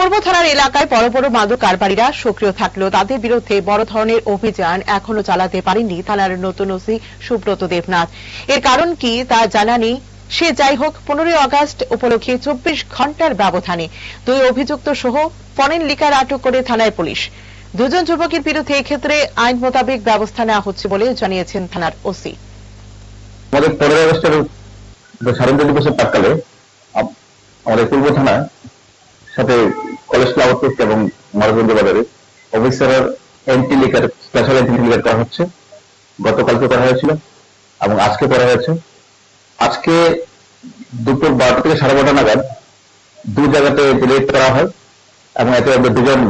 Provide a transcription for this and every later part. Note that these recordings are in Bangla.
পূর্ব থানার এলাকায় বড় বড় মাদক কারবারিরা সক্রিয় থাকলেও তাদের বিরুদ্ধে বড় ধরনের অভিযান এখনও চালাতে পারেননি থানার নতুন ওসি সুব্রত দেবনাথ। এর কারণ কি তা জানা নেই। সে যাই হোক, পনেরোই আগস্ট উপলক্ষে চব্বিশ ঘণ্টার ব্যবধানে দুই অভিযুক্ত সহ ফরেন লিকার আটক করে থানায় পুলিশ। দুজন যুবকের বিরুদ্ধে এক্ষেত্রে আইন মোতাবেক ব্যবস্থা নেওয়া হচ্ছে বলে জানিয়েছেন থানার ওসি। আমাদের পনেরোই আগস্টের স্বাধীনতা দিবসের প্রাককালে আমাদের পূর্ব থানা সাথে কলেজ ফ্লাওয়ার পোস্ট এবং মারগঞ্জ বাজারে। অফিসারের anti liquor special anti liquor করা হচ্ছে। গতকালকে করা হয়েছিল এবং আজকে করা হয়েছে। আজকে দুপুর বারোটা থেকে সাড়ে বারোটা নাগাদ দু জায়গাতে রেড করা হয় এবং এতে আমরা দুজন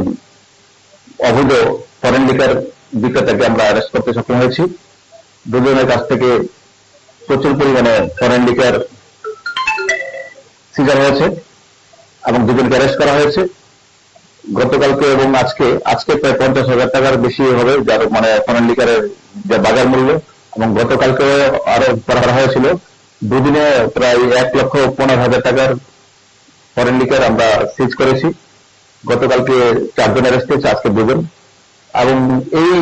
অবৈধ ফরেন লিকার বিক্রেতাকে আমরা অ্যারেস্ট করতে সক্ষম হয়েছি। দুজনের কাছ থেকে প্রচুর পরিমাণে ফরেন লিকার সিজার হয়েছে এবং দুজনকে অ্যারেস্ট করা হয়েছে। গতকালকে এবং আজকে আজকে প্রায় পঞ্চাশ হাজার টাকার বেশি হবে, যার মানে লিকারের যে বাজার মূল্য, এবং গতকালকে আরও করা হয়েছিল। দুদিনে প্রায় এক লক্ষ পনেরো হাজার টাকার ফরেন লিকার আমরা সিজ করেছি। গতকালকে চারজন অ্যারেস্ট হয়েছে, আজকে দুজন। এবং এই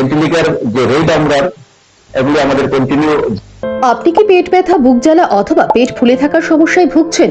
এন্টিলিকার যে রেড আমরা, এগুলি আমাদের কন্টিনিউ আপনি কি পেট ব্যথা, বুক জ্বালা অথবা পেট ফুলে থাকার সমস্যায় ভুগছেন?